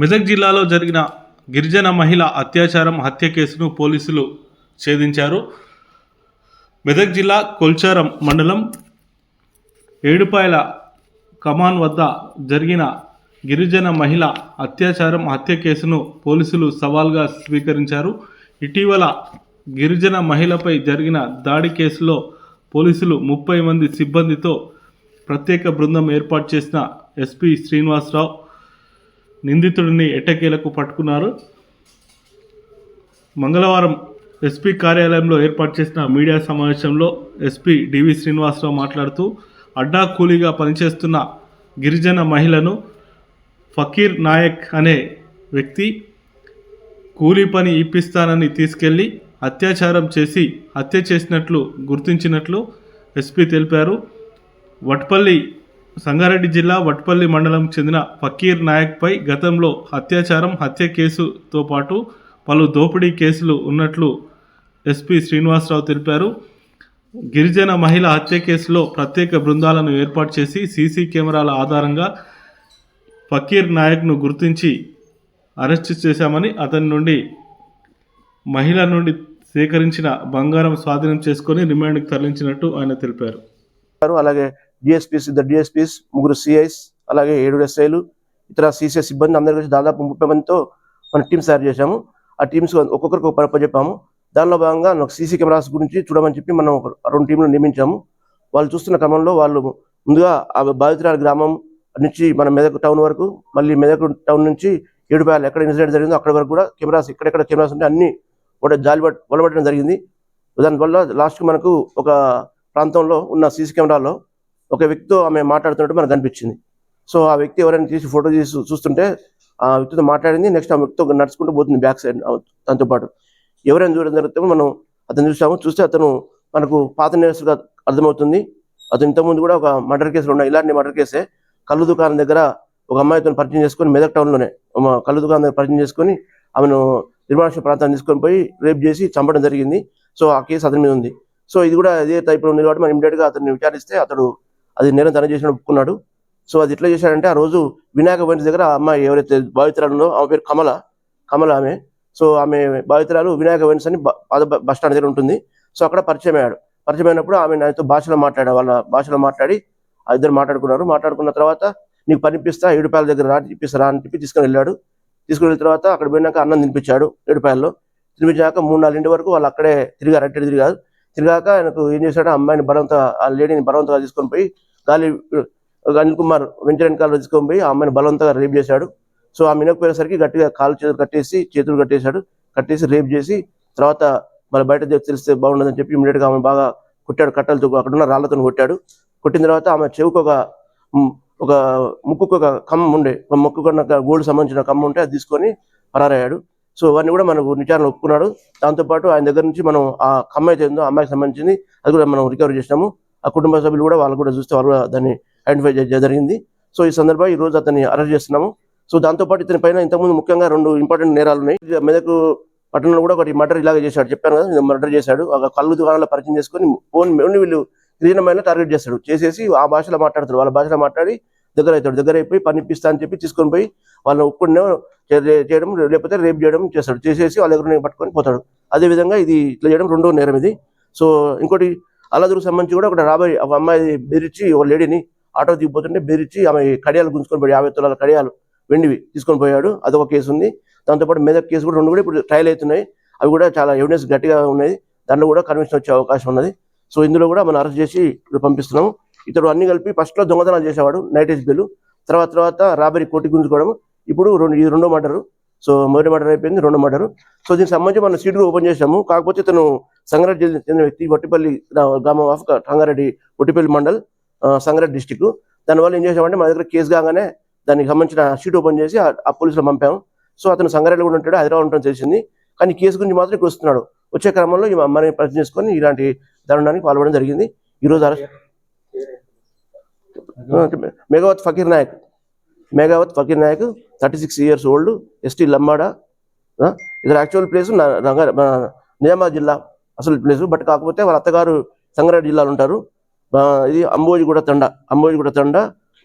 మెదక్ జిల్లాలో జరిగిన గిరిజన మహిళ అత్యాచారం హత్య కేసును పోలీసులు ఛేదించారు. మెదక్ జిల్లా కొల్చారం మండలం ఏడుపాయల కమాన్ వద్ద జరిగిన గిరిజన మహిళ అత్యాచారం హత్య కేసును పోలీసులు సవాల్గా స్వీకరించారు. ఇటీవల గిరిజన మహిళపై జరిగిన దాడి కేసులో పోలీసులు ముప్పై మంది సిబ్బందితో ప్రత్యేక బృందం ఏర్పాటు చేసిన ఎస్పీ శ్రీనివాసరావు నిందితుడిని ఎట్టకేలకు పట్టుకున్నారు. మంగళవారం ఎస్పీ కార్యాలయంలో ఏర్పాటు చేసిన మీడియా సమావేశంలో ఎస్పీ డివి శ్రీనివాసరావు మాట్లాడుతూ అడ్డా కూలీగా పనిచేస్తున్న గిరిజన మహిళను ఫకీర్ నాయక్ అనే వ్యక్తి కూలీ పని ఇప్పిస్తానని తీసుకెళ్ళి అత్యాచారం చేసి హత్య చేసినట్లు గుర్తించినట్లు ఎస్పీ తెలిపారు. వట్పల్లి సంగారెడ్డి జిల్లా వట్పల్లి మండలం చెందిన ఫకీర్ నాయక్పై గతంలో అత్యాచారం హత్య కేసుతో పాటు పలు దోపిడీ కేసులు ఉన్నట్లు ఎస్పీ శ్రీనివాసరావు తెలిపారు. గిరిజన మహిళ హత్య కేసులో ప్రత్యేక బృందాలను ఏర్పాటు చేసి సీసీ కెమెరాల ఆధారంగా ఫకీర్ నాయక్ను గుర్తించి అరెస్ట్ చేశామని అతని నుండి మహిళ నుండి సేకరించిన బంగారం స్వాధీనం చేసుకొని రిమాండ్కి తరలించినట్టు ఆయన తెలిపారు. అలాగే డిఎస్పీస్ ఇద్దరు డిఎస్పీస్ ముగ్గురు సిఐస్ అలాగే ఏడు ఎస్ఐలు ఇతర సిసిఐ సిబ్బంది అందరి కలిసి దాదాపు ముప్పై మందితో మన టీమ్స్ తయారు చేశాము. ఆ టీమ్స్ ఒక్కొక్కరికి ఒక పరప చెప్పాము. దానిలో భాగంగా నాకు సీసీ కెమెరాస్ గురించి చూడమని చెప్పి మనం ఒక రెండు టీంలు నియమించాము. వాళ్ళు చూస్తున్న క్రమంలో వాళ్ళు ముందుగా ఆ బాధితురాల గ్రామం నుంచి మన మెదక్ టౌన్ వరకు మళ్ళీ మెదక్ టౌన్ నుంచి ఏడుపాయలు ఎక్కడ ఇన్సిడెంట్ జరిగిందో అక్కడ వరకు కూడా కెమెరాస్ ఎక్కడెక్కడ కెమెరాస్ ఉంటే అన్ని కూడా జాలి పట్ వలబట్టడం జరిగింది. దానివల్ల లాస్ట్కి మనకు ఒక ప్రాంతంలో ఉన్న సీసీ కెమెరాలో ఒక వ్యక్తితో ఆమె మాట్లాడుతున్నట్టు మనకు కనిపించింది సో ఆ వ్యక్తి ఎవరైనా తీసి ఫోటో తీసి చూస్తుంటే ఆ వ్యక్తితో మాట్లాడింది నెక్స్ట్ ఆ వ్యక్తితో నడుచుకుంటూ పోతుంది బ్యాక్ సైడ్ దాంతో పాటు. ఎవరైనా చూడడం జరిగితే మనం అతను చూసాము చూస్తే అతను మనకు పాత నేరస్తుగా అర్థమవుతుంది. అతను ఇంతకుముందు కూడా ఒక మర్డర్ కేసులు ఉన్నాయి ఇలాంటి మర్డర్ కేసే కళ్ళు దుకాణం దగ్గర ఒక అమ్మాయితో పరిచయం చేసుకొని మెదక్ టౌన్లోనే కళ్ళు దుకాణం దగ్గర పరిచయం చేసుకొని ఆమెను నిర్మాణ ప్రాంతాన్ని తీసుకొని పోయి రేప్ చేసి చంపడం జరిగింది. సో ఆ కేసు అతని మీద ఉంది. సో ఇది కూడా అదే టైప్లో ఉంది కాబట్టి మనం ఇమీడియట్గా అతన్ని విచారిస్తే అతడు అది నేరం తన చేసిన ఒప్పుకున్నాడు. సో అది ఎట్లా చేశాడంటే ఆ రోజు వినాయక వెంట దగ్గర ఆ అమ్మాయి ఎవరైతే బాధితురాలుందో ఆమె పేరు కమల కమల ఆమె. సో ఆమె బాధితురాలు వినాయక వెన్స్ అని బస్ స్టాండ్ దగ్గర ఉంటుంది. సో అక్కడ పరిచయం అయ్యాడు. పరిచయం అయినప్పుడు ఆమె నాతో భాషలో మాట్లాడా వాళ్ళ భాషలో మాట్లాడి ఆ ఇద్దరు మాట్లాడుకున్నారు. మాట్లాడుకున్న తర్వాత నీకు పనిపిస్తా ఏడుపాయల దగ్గర రా ఇప్పిస్తారా అని చెప్పి తీసుకుని వెళ్ళాడు. తీసుకుని వెళ్ళిన తర్వాత అక్కడ పోయినాక అన్నం తినిపించాడు ఏడుపాయల్లో తినిపించాక మూడు నాలుగింటి వరకు వాళ్ళు అక్కడే తిరిగారు. అట్టి తిరిగారు. తిరిగాక ఆయనకు ఏం చేశాడు ఆ అమ్మాయిని బలవంత ఆ లేడీని బలవంతంగా తీసుకొని పోయి గాలి అనిల్ కుమార్ వెంచర్ వెనకాల పోయి ఆ అమ్మాయిని బలవంతంగా రేప్ చేశాడు. సో ఆమె మినకపోయేసరికి గట్టిగా కాలు చేతులు కట్టేసి చేతులు కట్టేశాడు. కట్టేసి రేప్ చేసి తర్వాత మన బయట తెలిస్తే బాగుండదని చెప్పి ఇమీడియట్గా ఆమె బాగా కొట్టాడు కట్టలతో అక్కడ ఉన్న రాళ్ళతో కొట్టాడు. కొట్టిన తర్వాత ఆమె చెవుకు ఒక ఒక ముక్కుకు ఒక కమ్మ ఉండే ముక్కు ముక్కుకు గోల్డ్ సంబంధించిన కమ్మ ఉంటే అది తీసుకొని పరారయ్యాడు. సో అవన్నీ కూడా మనకు విచారణ ఒప్పుకున్నాడు. దాంతోపాటు ఆయన దగ్గర నుంచి మనం ఆ కమ్మ అయితే ఉందో ఆ అమ్మాయికి సంబంధించింది అది కూడా మనం రికవర్ చేసినాము. ఆ కుటుంబ సభ్యులు కూడా వాళ్ళు కూడా చూస్తే వాళ్ళు దాన్ని ఐడెంటిఫై చేయడం జరిగింది. సో ఈ సందర్భంగా ఈ రోజు అతన్ని అరెస్ట్ చేస్తున్నాము. సో దాంతోపాటు ఇతని పైన ఇంతకుముందు ముఖ్యంగా రెండు ఇంపార్టెంట్ నేరాలు ఉన్నాయి. మెదకు పట్టణంలో కూడా ఒకటి మర్డర్ ఇలాగే చేశాడు. చెప్పాను కదా మర్డర్ చేశాడు. ఒక కళ్ళు దుకాణంలో పరిచయం చేసుకొని ఫోన్ ఓన్లీ వీళ్ళు గిరిజనమైన టార్గెట్ చేస్తాడు. చేసేసి ఆ భాషలో మాట్లాడతాడు. వాళ్ళ భాషలో మాట్లాడి దగ్గర అవుతాడు. దగ్గర అయిపోయి పని ఇప్పిస్తా అని చెప్పి తీసుకొని పోయి వాళ్ళని ఒప్పుకునే చేయడం లేకపోతే రేపు చేయడం చేస్తాడు. చేసేసి వాళ్ళ దగ్గర పట్టుకొని పోతాడు. అదే విధంగా ఇది ఇట్లా చేయడం రెండో నేరం ఇది. సో ఇంకోటి అల్లదుకు సంబంధించి కూడా ఒక రాబోయే ఒక అమ్మాయి బెదిరించి ఒక లేడీని ఆటో దిగిపోతుంటే బెదిరించి ఆమె కడియాలు గుంజుకొని పోయి యాభై తులాల కడియాలు వెండివి తీసుకొని పోయాడు. అదొక కేసు ఉంది. దాంతోపాటు మెదక్ కేసు కూడా రెండు కూడా ఇప్పుడు ట్రయల్ అవుతున్నాయి. అవి కూడా చాలా ఎవిడెన్స్ గట్టిగా ఉన్నాయి. దాంట్లో కూడా కన్విక్షన్ వచ్చే అవకాశం ఉన్నది. సో ఇందులో కూడా మనం అరెస్ట్ చేసి ఇప్పుడు పంపిస్తున్నాము. ఇతడు అన్ని కలిపి ఫస్ట్లో దొంగతనాలు చేసేవాడు నైట్ బిల్లు తర్వాత తర్వాత రాబరీ కోటి గుంజుకోవడం ఇప్పుడు రెండు ఇది రెండో మర్డరు. సో మొదటి మర్డర్ అయిపోయింది రెండో మర్డరు. సో దీనికి సంబంధించి మనం సీటు ఓపెన్ చేసాము కాకపోతే ఇతను సంగారెడ్డి జిల్లా చెందిన వ్యక్తి వట్టిపల్లి గ్రామం ఆఫ్ సంగారెడ్డి వట్టిపల్లి మండల్ సంగారెడ్డి డిస్టిక్ దానివల్ల ఏం చేసామంటే మా దగ్గర కేసు కాగానే దానికి సంబంధించిన షీట్ ఓపెన్ చేసి ఆ- పోలీసులు పంపాము సో అతను సంగారెడ్డి కూడా ఉంటాడు హైదరాబాద్ ఉంటాడు తెలిసింది. కానీ కేసు గురించి మాత్రం ఇక్కడ వస్తున్నాడు. వచ్చే క్రమంలో ఈ అమ్మాయిని పరిచయం చేసుకొని ఇలాంటి దారుణానికి పాల్పడడం జరిగింది. ఈరోజు arrest Meghavath Fakir Naik. Meghavath Fakir Naik thirty six years old ST Lambada ఇక్కడ యాక్చువల్ ప్లేస్ నిజామాబాద్ జిల్లా అసలు ప్లేస్ బట్ కాకపోతే వాళ్ళ అత్తగారు సంగారెడ్డి జిల్లాలో ఉంటారు. ఇది అంబోజిగూడ తండ. అంబోజిగూడ తండ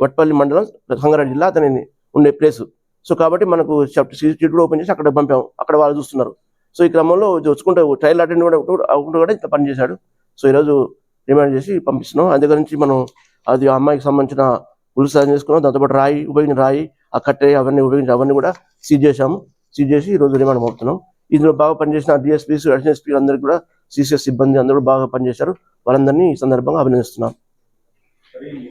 వట్పల్లి మండలం సంగారెడ్డి జిల్లా అతని ఉండే ప్లేసు సో కాబట్టి మనకు సీట్ కూడా ఓపెన్ చేసి అక్కడ పంపాము. అక్కడ వాళ్ళు చూస్తున్నారు. సో ఈ క్రమంలో వచ్చుకుంటే ట్రయల్ అటెండ్ కూడా అవ్వకుండా కూడా ఇంత పని చేశాడు. సో ఈరోజు రిమాండ్ చేసి పంపిస్తున్నాం. అందు గురించి మనం అది అమ్మాయికి సంబంధించిన ఉల్లు సాధన చేసుకున్నాం. దాంతోపాటు రాయి ఉపయోగించిన రాయి ఆ కట్టె అవన్నీ ఉపయోగించి అవన్నీ కూడా సీజ్ చేశాము. సీజ్ చేసి ఈ రోజు రిమాండ్ పంపుతున్నాం. ఇందులో బాగా పనిచేసిన డిఎస్పీస్ అడిషనల్ ఎస్పీ అందరికీ కూడా సిసిఎస్ సిబ్బంది అందరూ బాగా పనిచేశారు. వాళ్ళందరినీ ఈ సందర్భంగా అభినందిస్తున్నాం.